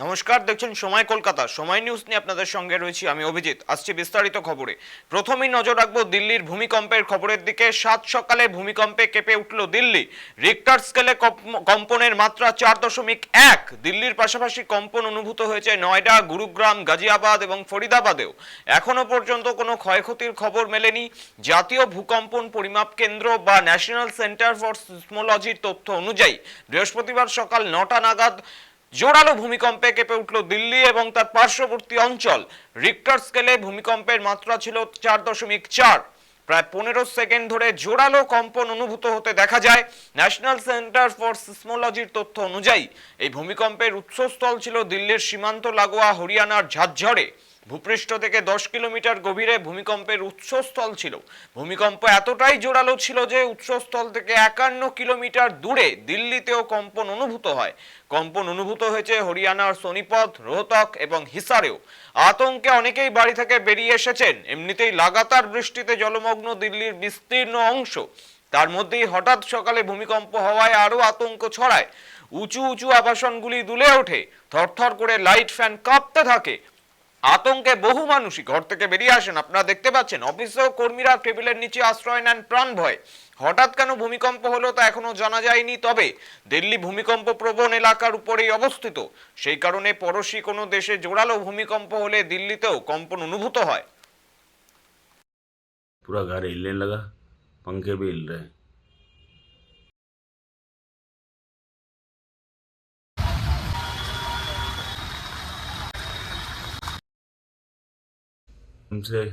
নমস্কার, দেখছেন সময় কলকাতা। সময় নিউজ নিয়ে আপনাদের সঙ্গে রয়েছি আমি অভিজিৎ। আসছি বিস্তারিত খবরে। প্রথমেই নজর রাখব দিল্লির ভূমিকম্পের খবরের দিকে। সাত সকালে ভূমিকম্পে কেঁপে উঠল দিল্লি। রিক্টার স্কেলে কম্প- কম্পনের মাত্রা চার দশমিক এক। দিল্লির পাশাপাশি কম্পন অনুভূত হয়েছে নয়ডা, গুরুগ্রাম, গাজিয়াবাদ এবং ফরিদাবাদেও। এখনও পর্যন্ত কোনো ক্ষয়ক্ষতির খবর মেলেনি। জাতীয় ভূকম্পন পরিমাপ কেন্দ্র বা ন্যাশনাল সেন্টার ফর সিসমোলজির তথ্য অনুযায়ী, বৃহস্পতিবার সকাল নটা নাগাদ জোরালো ভূমিকম্পে কেঁপে উঠল দিল্লি এবং তার পার্শ্ববর্তী অঞ্চল। রিক্টার স্কেলে ভূমিকম্পের মাত্রা ছিল চার দশমিক চার। প্রায় পনেরো সেকেন্ড ধরে জোরালো কম্পন অনুভূত হতে দেখা যায়। ন্যাশনাল সেন্টার ফর সিসমোলজির তথ্য অনুযায়ী, এই ভূমিকম্পের উৎসস্থল ছিল দিল্লির সীমান্ত লাগোয়া হরিয়ানার ঝাঁঝরে। ভূপৃষ্ঠ থেকে দশ কিলোমিটার গভীরে ভূমিকম্পের উৎসস্থল ছিল। ভূমিকম্প এতটাই জোরালো ছিল যে উৎসস্থল থেকে একান্ন কিলোমিটার দূরে দিল্লিতেও কম্পন অনুভূত হয়। কম্পন অনুভূত হয়েছে হরিয়ানার সোনিপথ, রোহতক এবং হিসারেও। আতঙ্কে অনেকেই বাড়ি থেকে বেরিয়ে এসেছেন। এমনিতেই লাগাতার বৃষ্টিতে জলমগ্ন দিল্লির বিস্তীর্ণ অংশ। তার মধ্যেই হঠাৎ সকালে ভূমিকম্প হওয়ায় আরও আতঙ্ক ছড়ায়। উঁচু উঁচু আবাসনগুলি দুলে ওঠে। থরথর করে লাইট ফ্যান কাঁপতে থাকে। আতঙ্কে বহু মানুষই ঘর থেকে বেরিয়ে আসেন আপনারা দেখতে পাচ্ছেন অফিসেও কর্মীরা টেবিলের নিচে আশ্রয় নেন প্রাণ ভয় হঠাৎ কেন ভূমিকম্প হলো তা এখনো জানা যায়নি তবে দিল্লি ভূমিকম্প প্রবণ এলাকার উপরেই অবস্থিত সেই কারণে পড়োশি কোনো দেশে জোরালো ভূমিকম্প হলে দিল্লিতেও কম্পন অনুভূত হয় पूरा घर हिलने लगा पंखे भी हिल रहे हैं himself